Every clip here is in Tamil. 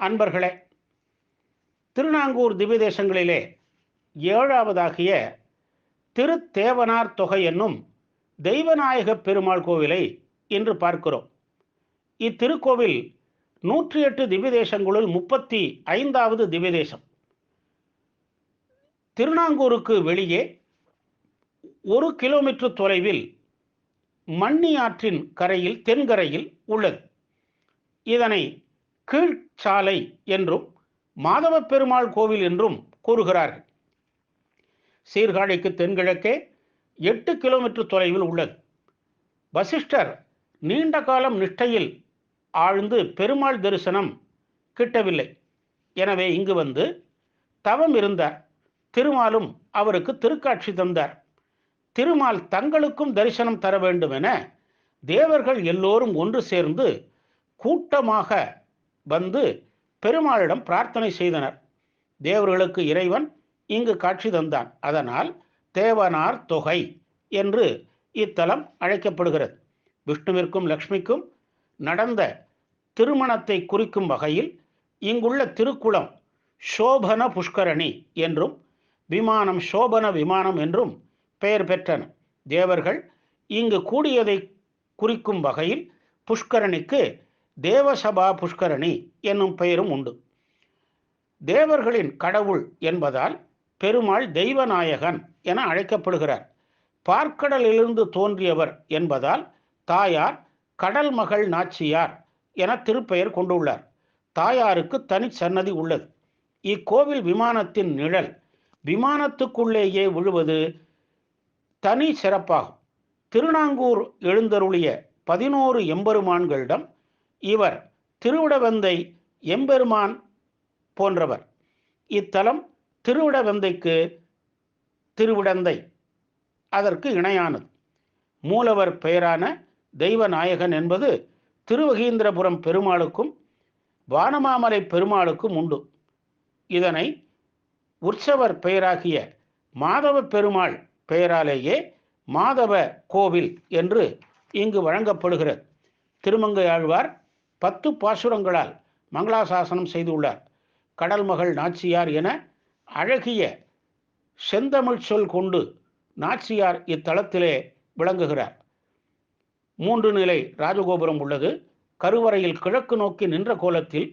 அன்பர்களே திருநாங்கூர் திவ்யதேசங்களிலே ஏழாவதாகிய திருத்தேவனார் தொகை என்னும் தெய்வநாயக பெருமாள் கோவிலை இன்று பார்க்கிறோம். இத்திருக்கோவில் நூற்றி எட்டு திவ்யதேசங்களுள் முப்பத்தி ஐந்தாவது திவ்யதேசம். திருநாங்கூருக்கு வெளியே ஒரு கிலோமீட்டர் தொலைவில் மண்ணி ஆற்றின் கரையில் தென்கரையில் உள்ளது. இதனை கீழ்ச்சாலை என்றும் மாதவ பெருமாள் கோவில் என்றும் கூறுகிறார்கள். சீர்காழிக்கு தென்கிழக்கே எட்டு கிலோமீட்டர் தொலைவில் உள்ளது. வசிஷ்டர் நீண்ட காலம் நிஷ்டையில் ஆழ்ந்து பெருமாள் தரிசனம் கிட்டவில்லை. எனவே இங்கு வந்து தவம் இருந்தார் திருமாலும் அவருக்கு திருக்காட்சி தந்தார். திருமால் தங்களுக்கும் தரிசனம் தர வேண்டும் என தேவர்கள் எல்லோரும் ஒன்று சேர்ந்து கூட்டமாக வந்து பெருமாளிடம் பிரார்த்தனை செய்தனர். தேவர்களுக்கு இறைவன் இங்கு காட்சி தந்தான். அதனால் தேவனார் தொகை என்று இத்தலம் அழைக்கப்படுகிறது. விஷ்ணுவிற்கும் லக்ஷ்மிக்கும் நடந்த திருமணத்தை குறிக்கும் வகையில் இங்குள்ள திருக்குளம் சோபன புஷ்கரணி என்றும் விமானம் சோபன விமானம் என்றும் பெயர் பெற்றன. தேவர்கள் இங்கு கூடியதை குறிக்கும் வகையில் புஷ்கரணிக்கு தேவசபா புஷ்கரணி என்னும் பெயரும் உண்டு. தேவர்களின் கடவுள் என்பதால் பெருமாள் தெய்வநாயகன் என அழைக்கப்படுகிறார். பார்க்கடலிலிருந்து தோன்றியவர் என்பதால் தாயார் கடல் மகள் நாச்சியார் என திருப்பெயர் கொண்டுள்ளார். தாயாருக்கு தனி சன்னதி உள்ளது. இக்கோவில் விமானத்தின் நிழல் விமானத்துக்குள்ளேயே விழுவது தனி சிறப்பாகும். திருநாங்கூர் எழுந்தருளிய பதினோரு எம்பெருமான்களிடம் இவர் திருவிடவந்தை எம்பெருமான் போன்றவர். இத்தலம் திருவிடவந்தைக்கு திருவிடந்தை. அதற்கு இணையானது. மூலவர் பெயரான தெய்வநாயகன் என்பது திருவகீந்திரபுரம் பெருமாளுக்கும் வானமாமலை பெருமாளுக்கும் உண்டு. இதனை உற்சவர் பெயராகிய மாதவ பெருமாள் பெயராலேயே மாதவ கோவில் என்று இங்கு வழங்கப்படுகிறது. திருமங்கை ஆழ்வார் பத்து பாசுரங்களால் மங்களாசாசனம் செய்துள்ளார். கடல் மகள் நாச்சியார் என அழகிய செந்தமிழ் சொல் கொண்டு நாச்சியார் இத்தலத்திலே விளங்குகிறார். மூன்று நிலை ராஜகோபுரம் உள்ளது. கருவறையில் கிழக்கு நோக்கி நின்ற கோலத்தில்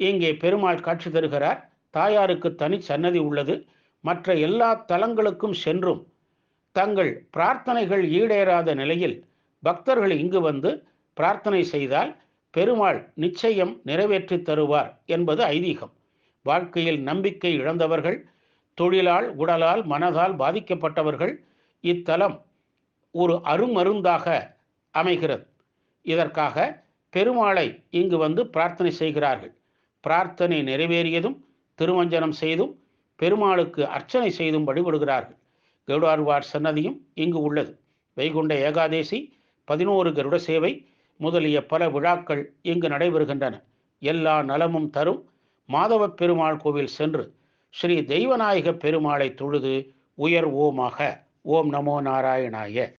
இங்கே பெருமாள் காட்சி தருகிறார். தாயாருக்கு தனி சன்னதி உள்ளது. மற்ற எல்லா தலங்களுக்கும் சென்றும் தங்கள் பிரார்த்தனைகள் ஈடேறாத நிலையில் பக்தர்கள் இங்கு வந்து பிரார்த்தனை செய்தால் பெருமாள் நிச்சயம் நிறைவேற்றி தருவார் என்பது ஐதீகம். வாழ்க்கையில் நம்பிக்கை இழந்தவர்கள் தொழிலால் உடலால் மனதால் பாதிக்கப்பட்டவர்கள் இத்தலம் ஒரு அருமருந்தாக அமைகிறது. இதற்காக பெருமாளை இங்கு வந்து பிரார்த்தனை செய்கிறார்கள். பிரார்த்தனை நிறைவேறியதும் திருமஞ்சனம் செய்தும் பெருமாளுக்கு அர்ச்சனை செய்தும் வழிபடுகிறார்கள். கருடார்வார் சன்னதியும் இங்கு உள்ளது. வைகுண்ட ஏகாதேசி பதினோரு கருட சேவை முதலிய பல விழாக்கள் இங்கு நடைபெறுகின்றன. எல்லா நலமும் தரும். மாதவ பெருமாள் கோவில் சென்று ஸ்ரீ தெய்வநாயக பெருமாளை தொழுது உயர் ஓமாக. ஓம் நமோ நாராயணாய.